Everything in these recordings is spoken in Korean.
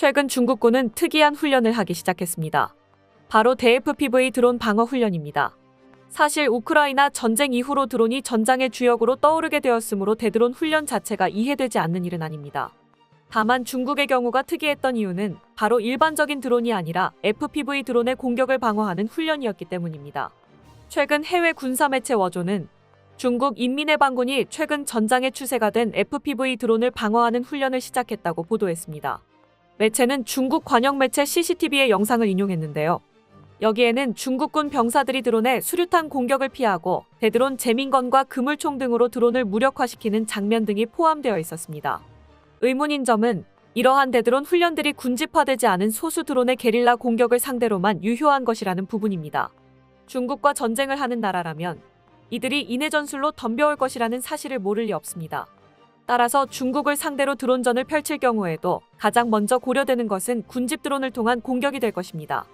최근 중국군은 특이한 훈련을 하기 시작했습니다. 바로 대FPV 드론 방어 훈련입니다. 사실 우크라이나 전쟁 이후로 드론이 전장의 주역으로 떠오르게 되었으므로 대드론 훈련 자체가 이해되지 않는 일은 아닙니다. 다만 중국의 경우가 특이했던 이유는 바로 일반적인 드론이 아니라 FPV 드론의 공격을 방어하는 훈련이었기 때문입니다. 최근 해외 군사 매체 워조는 중국 인민의 반군이 최근 전장의 추세가 된 FPV 드론을 방어하는 훈련을 시작했다고 보도했습니다. 매체는 중국 관영 매체 CCTV의 영상을 인용했는데요. 여기에는 중국군 병사들이 드론의 수류탄 공격을 피하고 대드론 재민건과 그물총 등으로 드론을 무력화시키는 장면 등이 포함되어 있었습니다. 의문인 점은 이러한 대드론 훈련들이 군집화되지 않은 소수 드론의 게릴라 공격을 상대로만 유효한 것이라는 부분입니다. 중국과 전쟁을 하는 나라라면 이들이 인해 전술로 덤벼올 것이라는 사실을 모를 리 없습니다. 따라서 중국을 상대로 드론전을 펼칠 경우에도 가장 먼저 고려되는 것은 군집 드론을 통한 공격이 될 것입니다.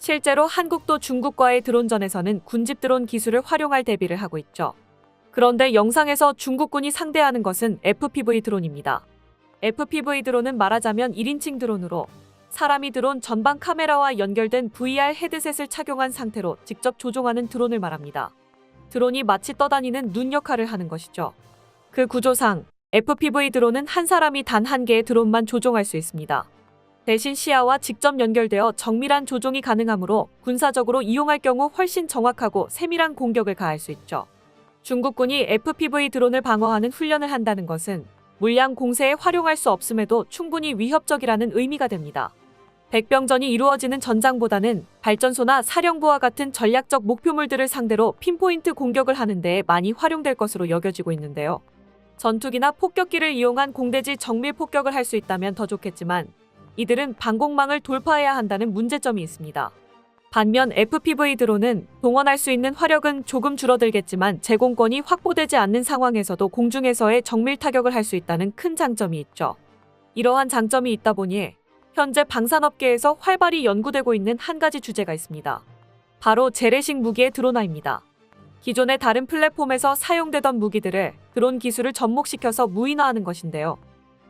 실제로 한국도 중국과의 드론전에서는 군집 드론 기술을 활용할 대비를 하고 있죠. 그런데 영상에서 중국군이 상대하는 것은 FPV 드론입니다. FPV 드론은 말하자면 1인칭 드론으로 사람이 드론 전방 카메라와 연결된 VR 헤드셋을 착용한 상태로 직접 조종하는 드론을 말합니다. 드론이 마치 떠다니는 눈 역할을 하는 것이죠. 그 구조상 FPV 드론은 한 사람이 단 한 개의 드론만 조종할 수 있습니다. 대신 시야와 직접 연결되어 정밀한 조종이 가능하므로 군사적으로 이용할 경우 훨씬 정확하고 세밀한 공격을 가할 수 있죠. 중국군이 FPV 드론을 방어하는 훈련을 한다는 것은 물량 공세에 활용할 수 없음에도 충분히 위협적이라는 의미가 됩니다. 백병전이 이루어지는 전장보다는 발전소나 사령부와 같은 전략적 목표물들을 상대로 핀포인트 공격을 하는 데에 많이 활용될 것으로 여겨지고 있는데요. 전투기나 폭격기를 이용한 공대지 정밀 폭격을 할 수 있다면 더 좋겠지만 이들은 방공망을 돌파해야 한다는 문제점이 있습니다. 반면 FPV 드론은 동원할 수 있는 화력은 조금 줄어들겠지만 제공권이 확보되지 않는 상황에서도 공중에서의 정밀 타격을 할 수 있다는 큰 장점이 있죠. 이러한 장점이 있다 보니 현재 방산업계에서 활발히 연구되고 있는 한 가지 주제가 있습니다. 바로 재래식 무기의 드론화입니다. 기존의 다른 플랫폼에서 사용되던 무기들을 드론 기술을 접목시켜서 무인화하는 것인데요.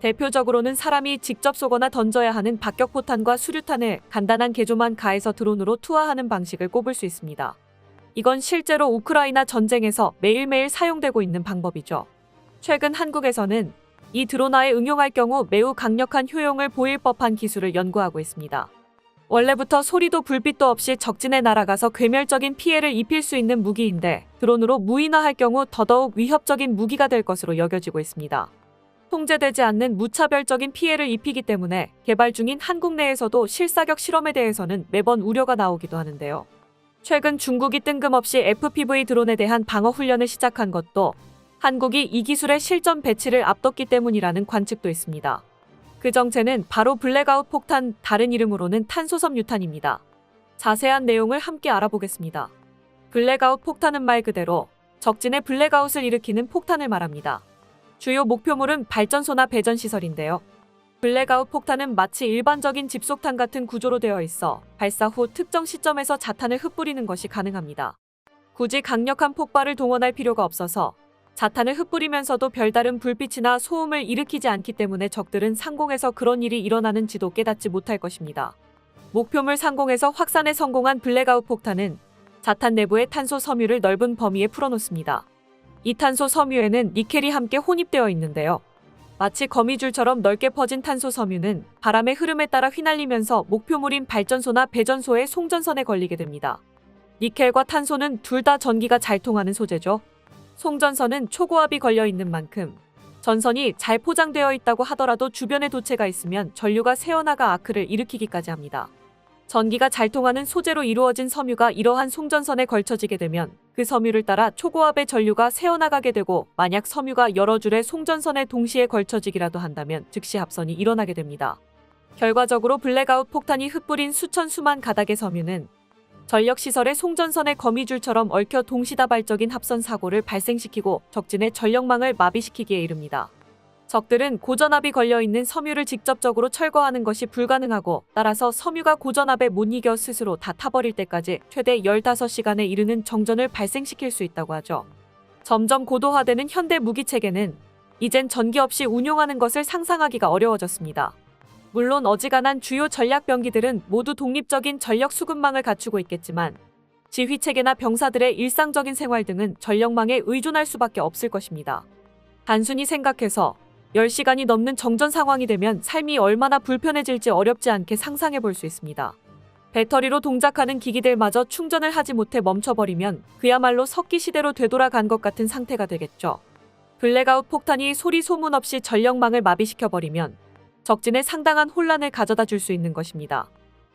대표적으로는 사람이 직접 쏘거나 던져야 하는 박격포탄과 수류탄을 간단한 개조만 가해서 드론으로 투하하는 방식을 꼽을 수 있습니다. 이건 실제로 우크라이나 전쟁에서 매일매일 사용되고 있는 방법이죠. 최근 한국에서는 이 드론화에 응용할 경우 매우 강력한 효용을 보일 법한 기술을 연구하고 있습니다. 원래부터 소리도 불빛도 없이 적진에 날아가서 괴멸적인 피해를 입힐 수 있는 무기인데 드론으로 무인화할 경우 더더욱 위협적인 무기가 될 것으로 여겨지고 있습니다. 통제되지 않는 무차별적인 피해를 입히기 때문에 개발 중인 한국 내에서도 실사격 실험에 대해서는 매번 우려가 나오기도 하는데요. 최근 중국이 뜬금없이 FPV 드론에 대한 방어 훈련을 시작한 것도 한국이 이 기술의 실전 배치를 앞뒀기 때문이라는 관측도 있습니다. 그 정체는 바로 블랙아웃 폭탄, 다른 이름으로는 탄소섬 유탄입니다. 자세한 내용을 함께 알아보겠습니다. 블랙아웃 폭탄은 말 그대로 적진의 블랙아웃을 일으키는 폭탄을 말합니다. 주요 목표물은 발전소나 배전 시설인데요. 블랙아웃 폭탄은 마치 일반적인 집속탄 같은 구조로 되어 있어 발사 후 특정 시점에서 자탄을 흩뿌리는 것이 가능합니다. 굳이 강력한 폭발을 동원할 필요가 없어서 자탄을 흩뿌리면서도 별다른 불빛이나 소음을 일으키지 않기 때문에 적들은 상공에서 그런 일이 일어나는지도 깨닫지 못할 것입니다. 목표물 상공에서 확산에 성공한 블랙아웃 폭탄은 자탄 내부의 탄소 섬유를 넓은 범위에 풀어놓습니다. 이 탄소 섬유에는 니켈이 함께 혼입되어 있는데요. 마치 거미줄처럼 넓게 퍼진 탄소 섬유는 바람의 흐름에 따라 휘날리면서 목표물인 발전소나 배전소의 송전선에 걸리게 됩니다. 니켈과 탄소는 둘 다 전기가 잘 통하는 소재죠. 송전선은 초고압이 걸려 있는 만큼 전선이 잘 포장되어 있다고 하더라도 주변에 도체가 있으면 전류가 새어나가 아크를 일으키기까지 합니다. 전기가 잘 통하는 소재로 이루어진 섬유가 이러한 송전선에 걸쳐지게 되면 그 섬유를 따라 초고압의 전류가 새어나가게 되고 만약 섬유가 여러 줄의 송전선에 동시에 걸쳐지기라도 한다면 즉시 합선이 일어나게 됩니다. 결과적으로 블랙아웃 폭탄이 흩뿌린 수천 수만 가닥의 섬유는 전력시설의 송전선의 거미줄처럼 얽혀 동시다발적인 합선 사고를 발생시키고 적진의 전력망을 마비시키기에 이릅니다. 적들은 고전압이 걸려있는 섬유를 직접적으로 철거하는 것이 불가능하고 따라서 섬유가 고전압에 못 이겨 스스로 다 타버릴 때까지 최대 15시간에 이르는 정전을 발생시킬 수 있다고 하죠. 점점 고도화되는 현대 무기 체계는 이젠 전기 없이 운용하는 것을 상상하기가 어려워졌습니다. 물론 어지간한 주요 전략 병기들은 모두 독립적인 전력 수급망을 갖추고 있겠지만 지휘 체계나 병사들의 일상적인 생활 등은 전력망에 의존할 수밖에 없을 것입니다. 단순히 생각해서 10시간이 넘는 정전 상황이 되면 삶이 얼마나 불편해질지 어렵지 않게 상상해 볼 수 있습니다. 배터리로 동작하는 기기들마저 충전을 하지 못해 멈춰버리면 그야말로 석기 시대로 되돌아간 것 같은 상태가 되겠죠. 블랙아웃 폭탄이 소리 소문 없이 전력망을 마비시켜버리면 적진에 상당한 혼란을 가져다 줄 수 있는 것입니다.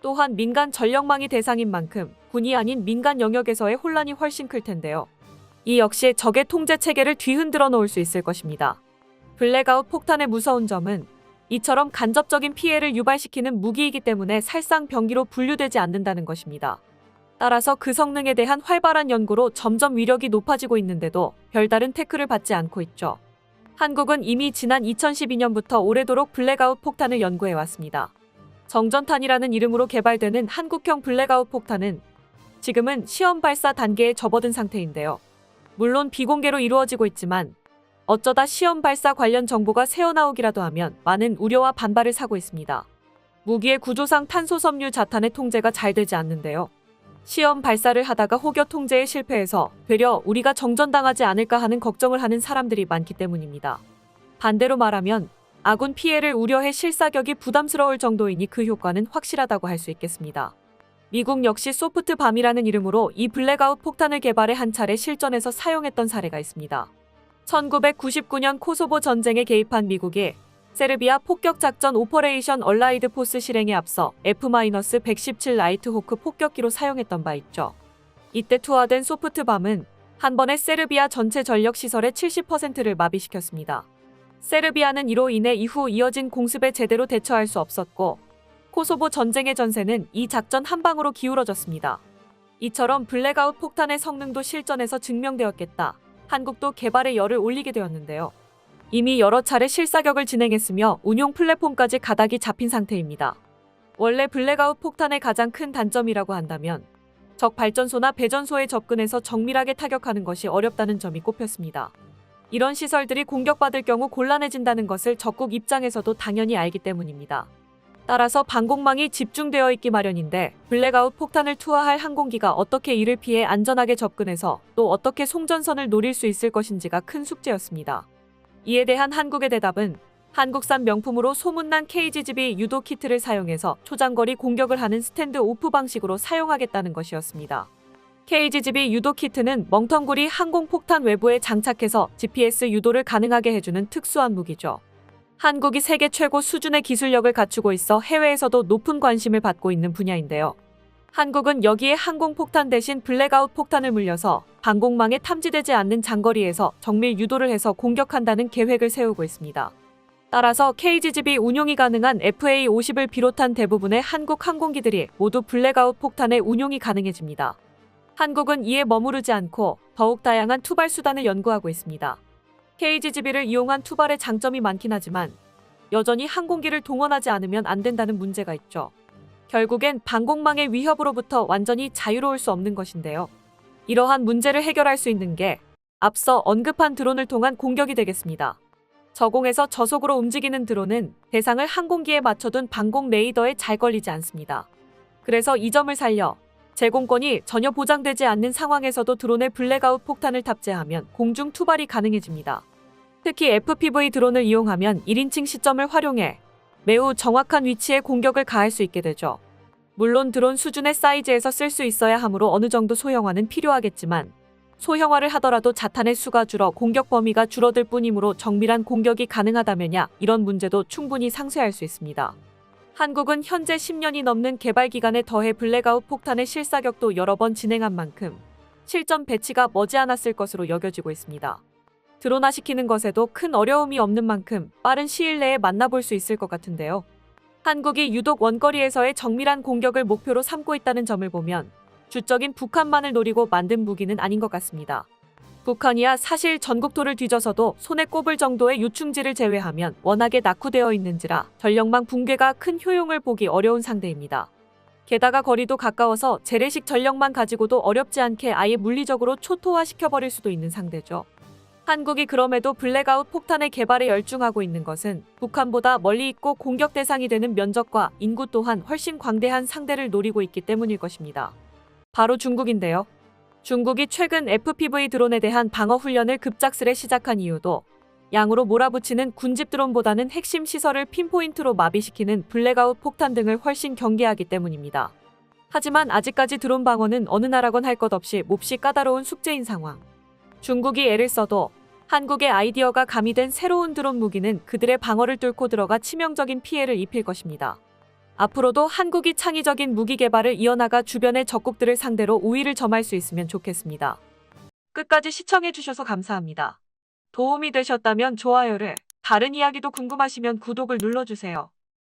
또한 민간 전력망이 대상인 만큼 군이 아닌 민간 영역에서의 혼란이 훨씬 클 텐데요. 이 역시 적의 통제 체계를 뒤흔들어 놓을 수 있을 것입니다. 블랙아웃 폭탄의 무서운 점은 이처럼 간접적인 피해를 유발시키는 무기이기 때문에 살상 병기로 분류되지 않는다는 것입니다. 따라서 그 성능에 대한 활발한 연구로 점점 위력이 높아지고 있는데도 별다른 태클을 받지 않고 있죠. 한국은 이미 지난 2012년부터 오래도록 블랙아웃 폭탄을 연구해 왔습니다. 정전탄이라는 이름으로 개발되는 한국형 블랙아웃 폭탄은 지금은 시험 발사 단계에 접어든 상태인데요. 물론 비공개로 이루어지고 있지만 어쩌다 시험 발사 관련 정보가 새어나오기라도 하면 많은 우려와 반발을 사고 있습니다. 무기의 구조상 탄소 섬유 자탄의 통제가 잘 되지 않는데요. 시험 발사를 하다가 혹여 통제에 실패해서 되려 우리가 정전당하지 않을까 하는 걱정을 하는 사람들이 많기 때문입니다. 반대로 말하면 아군 피해를 우려해 실사격이 부담스러울 정도이니 그 효과는 확실하다고 할 수 있겠습니다. 미국 역시 소프트 밤이라는 이름으로 이 블랙아웃 폭탄을 개발해 한 차례 실전에서 사용했던 사례가 있습니다. 1999년 코소보 전쟁에 개입한 미국이 세르비아 폭격 작전 오퍼레이션 얼라이드 포스 실행에 앞서 F-117 라이트 호크 폭격기로 사용했던 바 있죠. 이때 투하된 소프트밤은 한 번에 세르비아 전체 전력 시설의 70%를 마비시켰습니다. 세르비아는 이로 인해 이후 이어진 공습에 제대로 대처할 수 없었고 코소보 전쟁의 전세는 이 작전 한 방으로 기울어졌습니다. 이처럼 블랙아웃 폭탄의 성능도 실전에서 증명되었겠다. 한국도 개발에 열을 올리게 되었는데요. 이미 여러 차례 실사격을 진행했으며 운용 플랫폼까지 가닥이 잡힌 상태입니다. 원래 블랙아웃 폭탄의 가장 큰 단점이라고 한다면 적 발전소나 배전소에 접근해서 정밀하게 타격하는 것이 어렵다는 점이 꼽혔습니다. 이런 시설들이 공격받을 경우 곤란해진다는 것을 적국 입장에서도 당연히 알기 때문입니다. 따라서 방공망이 집중되어 있기 마련인데 블랙아웃 폭탄을 투하할 항공기가 어떻게 이를 피해 안전하게 접근해서 또 어떻게 송전선을 노릴 수 있을 것인지가 큰 숙제였습니다. 이에 대한 한국의 대답은 한국산 명품으로 소문난 KGGB 유도 키트를 사용해서 초장거리 공격을 하는 스탠드 오프 방식으로 사용하겠다는 것이었습니다. KGGB 유도 키트는 멍텅구리 항공폭탄 외부에 장착해서 GPS 유도를 가능하게 해주는 특수한 무기죠. 한국이 세계 최고 수준의 기술력을 갖추고 있어 해외에서도 높은 관심을 받고 있는 분야인데요. 한국은 여기에 항공폭탄 대신 블랙아웃 폭탄을 물려서 방공망에 탐지되지 않는 장거리에서 정밀 유도를 해서 공격한다는 계획을 세우고 있습니다. 따라서 KGGB 운용이 가능한 FA-50을 비롯한 대부분의 한국 항공기들이 모두 블랙아웃 폭탄의 운용이 가능해집니다. 한국은 이에 머무르지 않고 더욱 다양한 투발 수단을 연구하고 있습니다. KGGB를 이용한 투발의 장점이 많긴 하지만 여전히 항공기를 동원하지 않으면 안 된다는 문제가 있죠. 결국엔 방공망의 위협으로부터 완전히 자유로울 수 없는 것인데요. 이러한 문제를 해결할 수 있는 게 앞서 언급한 드론을 통한 공격이 되겠습니다. 저공에서 저속으로 움직이는 드론은 대상을 항공기에 맞춰둔 방공 레이더에 잘 걸리지 않습니다. 그래서 이 점을 살려 제공권이 전혀 보장되지 않는 상황에서도 드론에 블랙아웃 폭탄을 탑재하면 공중 투발이 가능해집니다. 특히 FPV 드론을 이용하면 1인칭 시점을 활용해 매우 정확한 위치에 공격을 가할 수 있게 되죠. 물론 드론 수준의 사이즈에서 쓸 수 있어야 하므로 어느 정도 소형화는 필요하겠지만 소형화를 하더라도 자탄의 수가 줄어 공격 범위가 줄어들 뿐이므로 정밀한 공격이 가능하다면야 이런 문제도 충분히 상쇄할 수 있습니다. 한국은 현재 10년이 넘는 개발 기간에 더해 블랙아웃 폭탄의 실사격도 여러 번 진행한 만큼 실전 배치가 머지않았을 것으로 여겨지고 있습니다. 드론화시키는 것에도 큰 어려움이 없는 만큼 빠른 시일 내에 만나볼 수 있을 것 같은데요. 한국이 유독 원거리에서의 정밀한 공격을 목표로 삼고 있다는 점을 보면 주적인 북한만을 노리고 만든 무기는 아닌 것 같습니다. 북한이야 사실 전국토를 뒤져서도 손에 꼽을 정도의 요충지를 제외하면 워낙에 낙후되어 있는지라 전력망 붕괴가 큰 효용을 보기 어려운 상대입니다. 게다가 거리도 가까워서 재래식 전력만 가지고도 어렵지 않게 아예 물리적으로 초토화시켜버릴 수도 있는 상대죠. 한국이 그럼에도 블랙아웃 폭탄의 개발에 열중하고 있는 것은 북한보다 멀리 있고 공격 대상이 되는 면적과 인구 또한 훨씬 광대한 상대를 노리고 있기 때문일 것입니다. 바로 중국인데요. 중국이 최근 FPV 드론에 대한 방어 훈련을 급작스레 시작한 이유도 양으로 몰아붙이는 군집 드론보다는 핵심 시설을 핀포인트로 마비시키는 블랙아웃 폭탄 등을 훨씬 경계하기 때문입니다. 하지만 아직까지 드론 방어는 어느 나라건 할 것 없이 몹시 까다로운 숙제인 상황. 중국이 애를 써도 한국의 아이디어가 가미된 새로운 드론 무기는 그들의 방어를 뚫고 들어가 치명적인 피해를 입힐 것입니다. 앞으로도 한국이 창의적인 무기 개발을 이어나가 주변의 적국들을 상대로 우위를 점할 수 있으면 좋겠습니다. 끝까지 시청해주셔서 감사합니다. 도움이 되셨다면 좋아요를, 다른 이야기도 궁금하시면 구독을 눌러주세요.